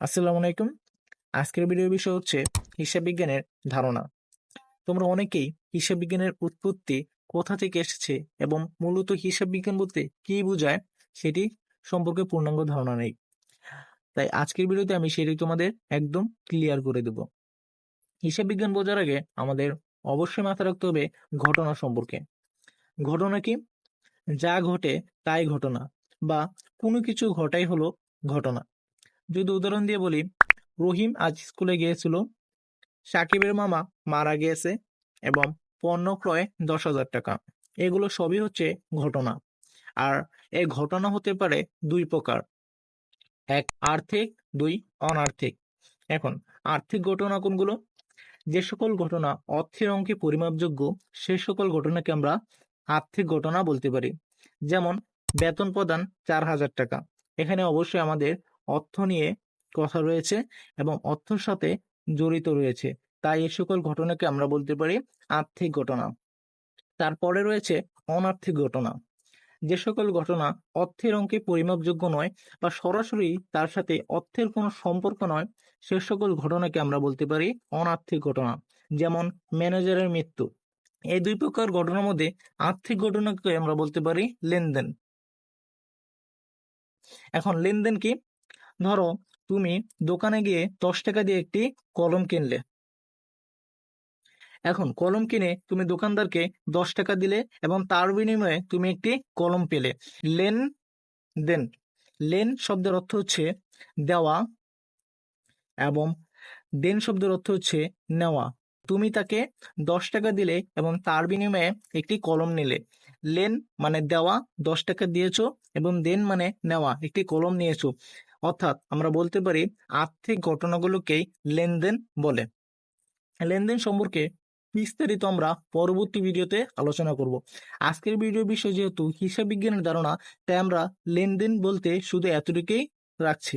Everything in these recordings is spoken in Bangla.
আসসালামু আলাইকুম। আজকের ভিডিওর বিষয় হচ্ছে হিসাব বিজ্ঞানের ধারণা। তোমরা অনেকেই হিসাব বিজ্ঞানের উৎপত্তি কোথা থেকে এসেছে এবং মূলত হিসাব বিজ্ঞান বলতে কি বোঝায় সেটি সম্পর্কে পূর্ণাঙ্গ ধারণা নেই। তাই আজকের ভিডিওতে আমি সেটি তোমাদের একদম ক্লিয়ার করে দেব। হিসাব বিজ্ঞান বোঝার আগে আমাদের অবশ্যই মাথায় রাখতে হবে ঘটনা সম্পর্কে। ঘটনা কি? যা ঘটে তাই ঘটনা বা কোনো কিছু ঘটাই হলো ঘটনা। যদি উদাহরণ দিয়ে বলি, রহিম আজ স্কুলে গিয়েছিল, সাকিবের মামা মারা গিয়েছে এবং পণ্য ক্রয় দশ হাজার টাকা। এগুলো সবই হচ্ছে ঘটনা। আর এই ঘটনা হতে পারে দুই প্রকার। এক, আর্থিক, দুই, অনার্থিক। এখন, আর্থিক ঘটনা কোনগুলো? যে সকল ঘটনা অর্থের অঙ্কে পরিমাপযোগ্য, সে সকল ঘটনাকে আমরা আর্থিক ঘটনা বলতে পারি। যেমন, বেতন প্রদান চার হাজার টাকা। এখানে অবশ্যই আমাদের অর্থ নিয়ে কথা রয়েছে এবং অর্থের সাথে জড়িত রয়েছে। তাই এ সকল ঘটনাকে আমরা বলতে পারি আর্থিক ঘটনা। তারপরে রয়েছে অনার্থিক ঘটনা। যে সকল ঘটনা অর্থের অঙ্কে পরিমাপযোগ্য নয় বা সরাসরি তার সাথে অর্থের কোনো সম্পর্ক নয়, সে সকল ঘটনাকে আমরা বলতে পারি অনার্থিক ঘটনা, যেমন ম্যানেজারের মৃত্যু। এই দুই প্রকার ঘটনার মধ্যে আর্থিক ঘটনাকে আমরা বলতে পারি লেনদেন। এখন লেনদেন কি? ধরো, তুমি দোকানে গিয়ে দশ টাকা দিয়ে একটি কলম কিনলে। এখন কলম কিনে তুমি দোকানদারকে দশ টাকা দিলে এবং তার বিনিময়ে তুমি একটি কলম পেলে। লেন দেন। লেন শব্দের অর্থ হচ্ছে দেওয়া এবং দেন শব্দের অর্থ হচ্ছে নেওয়া। তুমি তাকে দশ টাকা দিলে এবং তার বিনিময়ে একটি কলম নিলে। লেন মানে দেওয়া, দশ টাকা দিয়েছ এবং দেন মানে নেওয়া, একটি কলম নিয়েছো। অর্থাৎ আমরা বলতে পারি আর্থিক ঘটনাগুলোকেই লেনদেন বলে। লেনদেন সম্পর্কে বিস্তারিত আমরা পরবর্তী ভিডিওতে আলোচনা করব। আজকের ভিডিও বিষয় যেহেতু হিসাব বিজ্ঞানের ধারণা, তাই আমরা লেনদেন বলতে শুধু এতটুকুই রাখছি।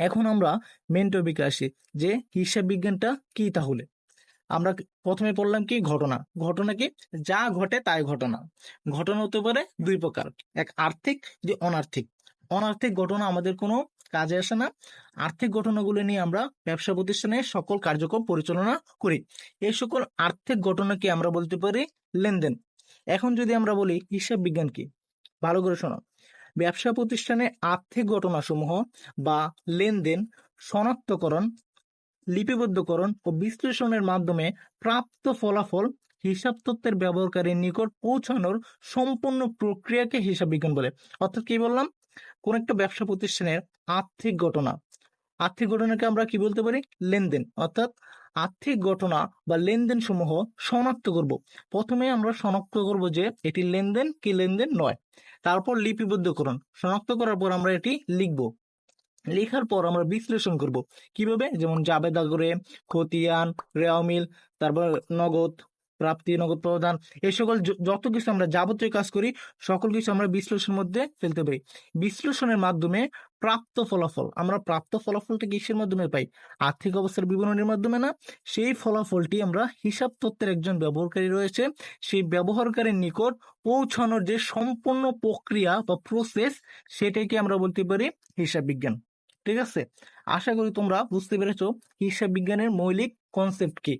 এখন আমরা মেন টপিকে আসি, যে হিসাব বিজ্ঞানটা কি তাহলে? আমরা প্রথমে পড়লাম কি ঘটনা। ঘটনা কি? যা ঘটে তাই ঘটনা। ঘটনা হতে পারে দুই প্রকার, এক আর্থিক, যে অনার্থিক। অনার্থিক ঘটনা আমাদের কোনো কাজে আসে না। আর্থিক ঘটনাগুলো নিয়ে আমরা ব্যবসা প্রতিষ্ঠানে সকল কার্যক্রম পরিচালনা করি। এই সকল আর্থিক ঘটনাকে আমরা বলতে পারি লেনদেন। এখন যদি আমরা বলি হিসাব বিজ্ঞান কি? ভালো করে শোনো। ব্যবসা প্রতিষ্ঠানে আর্থিক ঘটনাসমূহ বা লেনদেন, শনাক্তকরণ, লিপিবদ্ধকরণ ও বিশ্লেষণের মাধ্যমে প্রাপ্ত ফলাফল, হিসাব তত্ত্বের ব্যবহারকারীর নিকট পৌঁছানোর সম্পূর্ণ প্রক্রিয়াকে হিসাব বিজ্ঞান বলে। অর্থাৎ কি বললাম? কোন একটা ব্যবসা প্রতিষ্ঠানের আর্থিক ঘটনা। আর্থিক ঘটনাকে আমরা কি বলতে পারি? লেনদেন। অর্থাৎ আর্থিক ঘটনা বা লেনদেন সমূহ শনাক্ত করব। প্রথমে আমরা শনাক্ত করব যে এটি লেনদেন কি লেনদেন নয়। তারপর লিপিবদ্ধকরণ শনাক্ত করার পর আমরা এটি লিখব। লেখার পর আমরা বিশ্লেষণ করব। কীভাবে? যেমন জাবেদা করে খতিয়ান, রেওয়ামিল, তারপর নগদ প্রাপ্তি, নগদ প্রদান এই সকল যত কিছু আমরা যাবতীয় কাজ করি, সকল কিছু আমরা বিশ্লেষণের মধ্যে ফেলতে পারি। বিশ্লেষণের মাধ্যমে প্রাপ্ত ফলাফল, আমরা প্রাপ্ত ফলাফলটা কিসের মাধ্যমে পাই? আর্থিক অবস্থার বিবরণের মাধ্যমে না? সেই ফলাফলটি আমরা হিসাব তত্ত্বের একজন ব্যবহারকারী রয়েছে, সেই ব্যবহারকারীর নিকট পৌঁছানোর যে সম্পূর্ণ প্রক্রিয়া বা প্রসেস সেটাকে আমরা বলতে পারি হিসাব বিজ্ঞান। ঠিক আছে? আশা করি তোমরা বুঝতে পেরেছ হিসাব বিজ্ঞানের মৌলিক কনসেপ্ট কি।